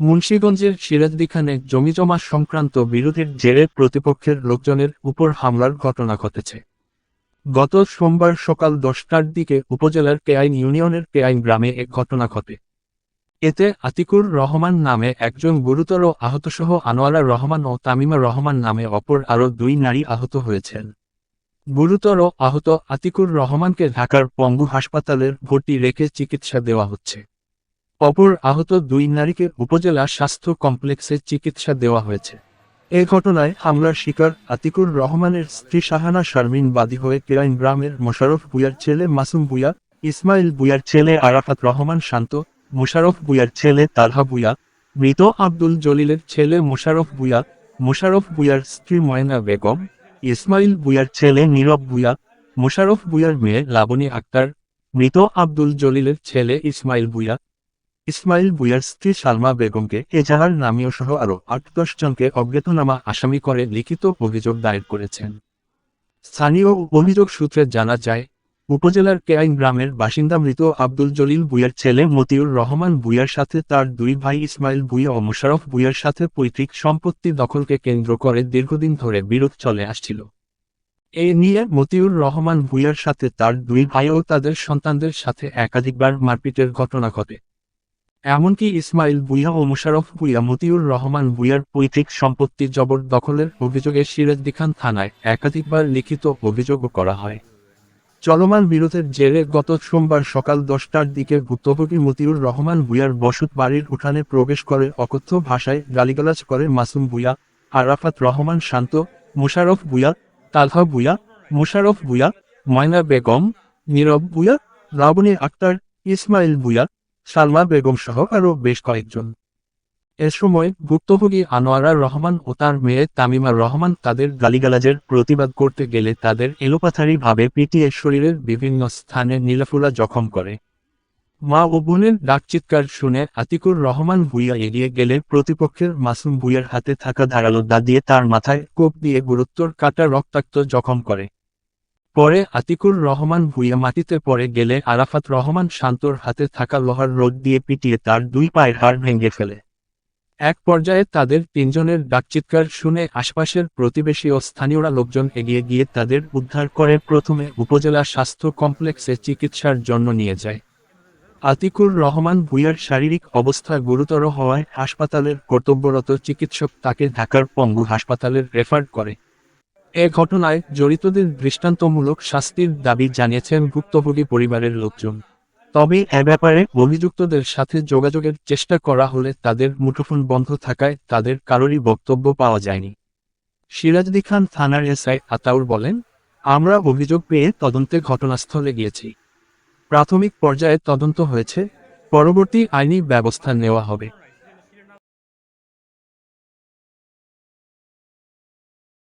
মুন্সীগঞ্জের সিরাজদিখানে জমিজমা সংক্রান্ত বিরোধের জেরে প্রতিপক্ষের লোকজনের উপর হামলার ঘটনা ঘটেছে। গত সোমবার সকাল দশটার দিকে উপজেলার কেআইন ইউনিয়নের কেআইন গ্রামে এক ঘটনা ঘটে। এতে আতিকুর রহমান নামে একজন গুরুতর আহতসহ আনোয়ারা রহমান ও তামিমা রহমান নামে অপর আরও দুই নারী আহত হয়েছেন। গুরুতর আহত আতিকুর রহমানকে ঢাকার পঙ্গু হাসপাতালের ভর্তি রেখে চিকিৎসা দেওয়া হচ্ছে। অপর আহত দুই নারীকে উপজেলা স্বাস্থ্য কমপ্লেক্সে চিকিৎসা দেওয়া হয়েছে। এ ঘটনায় হামলার শিকার আতিকুর রহমানের স্ত্রী শাহানা শারমিন বাদী হয়ে কেরাইন গ্রামের মোশারফ বুয়ার ছেলে মাসুম বুয়া ইসমাইল বুয়ার ছেলে আরাফাত রহমান শান্ত মোশারফ বুয়ার ছেলে তালহা বুয়া মৃত আব্দুল জলিলের ছেলে মোশারফ বুয়া মোশারফ বুয়ার স্ত্রী ময়না বেগম, ইসমাইল বুয়ার ছেলে নীরব বুয়া মোশারফ বুয়ার মেয়ে লাবণী আক্তার, মৃত আব্দুল জলিলের ছেলে ইসমাইল বুয়া ইসমাইল বুয়ার স্ত্রী সালমা বেগমকে এজাহার নামীয় সহ আরও আট দশ জনকে অজ্ঞাতনামা আসামি করে লিখিত অভিযোগ দায়ের করেছেন। স্থানীয় অভিযোগ সূত্রে জানা যায়, উপজেলার কেআইন গ্রামের বাসিন্দা মৃত আব্দুল জলিল বুয়ার ছেলে মতিউর রহমান বুয়ার সাথে তার দুই ভাই ইসমাইল বুয়া ও মোশারফ বুয়ার সাথে পৈতৃক সম্পত্তি দখলকে কেন্দ্র করে দীর্ঘদিন ধরে বিরোধ চলে আসছিল। এ নিয়ে মতিউর রহমান ভুইয়ার সাথে তার দুই ভাই ও তাদের সন্তানদের সাথে একাধিকবার মারপিটের ঘটনা ঘটে। এমনকি ইসমাইল ভুইয়া ও মুশারফ ভুইয়া মতিউর রহমান ভুইয়ার পৈতৃক সম্পত্তি জবর দখলের অভিযোগে সিরাজদিখান থানায় একাধিকবার লিখিত অভিযোগও করা হয়। চলমান বিরোধের জেরে গত সোমবার সকাল দশটার দিকে ভুক্তভোগী মতিউর রহমান ভুইয়ার বসত বাড়ির উঠানে প্রবেশ করে অকথ্য ভাষায় গালিগালাজ করে মাসুম ভুইয়া, আরাফাত রহমান শান্ত, মুশারফ ভুইয়া, তালহা ভুইয়া, মুশারফ ভুইয়া, ময়না বেগম, নীরব ভুইয়া লাবণী আক্তার, ইসমাইল ভুইয়া সালমা বেগম সহ আরও বেশ কয়েকজন। এ সময় ভুক্তভোগী আনোয়ারা রহমান ও তার মেয়ে তামিমা রহমান তাদের গালিগালাজের প্রতিবাদ করতে গেলে তাদের এলোপাথারিভাবে পিটিয়ে শরীরের বিভিন্ন স্থানে নীলাফুলা জখম করে। মা ও বোনের ডাকচিৎকার শুনে আতিকুর রহমান ভুইয়া এগিয়ে গেলে প্রতিপক্ষের মাসুম ভুইয়ার হাতে থাকা ধারালো দা দিয়ে তার মাথায় কোপ দিয়ে গুরুত্বর কাটা রক্তাক্ত জখম করে। পরে আতিকুর রহমান ভুইয়া মাটিতে পড়ে গেলে আরাফাত রহমান শান্তর হাতে থাকা লোহার রোদ দিয়ে পিটিয়ে তার দুই পায়ের হাড় ভেঙে ফেলে। এক পর্যায়ে তাদের তিনজনের ডাকচিৎকার শুনে আশপাশের প্রতিবেশী ও স্থানীয়রা লোকজন এগিয়ে গিয়ে তাদের উদ্ধার করে প্রথমে উপজেলা স্বাস্থ্য কমপ্লেক্সে চিকিৎসার জন্য নিয়ে যায়। আতিকুর রহমান ভুইয়ার শারীরিক অবস্থা গুরুতর হওয়ায় হাসপাতালের কর্তব্যরত চিকিৎসক তাকে ঢাকার পঙ্গু হাসপাতালের রেফার করে। এ ঘটনায় জড়িতদের দৃষ্টান্তমূলক শাস্তির দাবি জানিয়েছেন ভুক্তভোগী পরিবারের লোকজন। তবে এ ব্যাপারে অভিযুক্তদের সাথে যোগাযোগের চেষ্টা করা হলে তাদের মুঠোফোন বন্ধ থাকায় তাদের কারোরই বক্তব্য পাওয়া যায়নি। সিরাজদি খান থানার এসআই আতাউর বলেন, আমরা অভিযোগ পেয়ে তদন্তে ঘটনাস্থলে গিয়েছি। প্রাথমিক পর্যায়ে তদন্ত হয়েছে, পরবর্তী আইনি ব্যবস্থা নেওয়া হবে।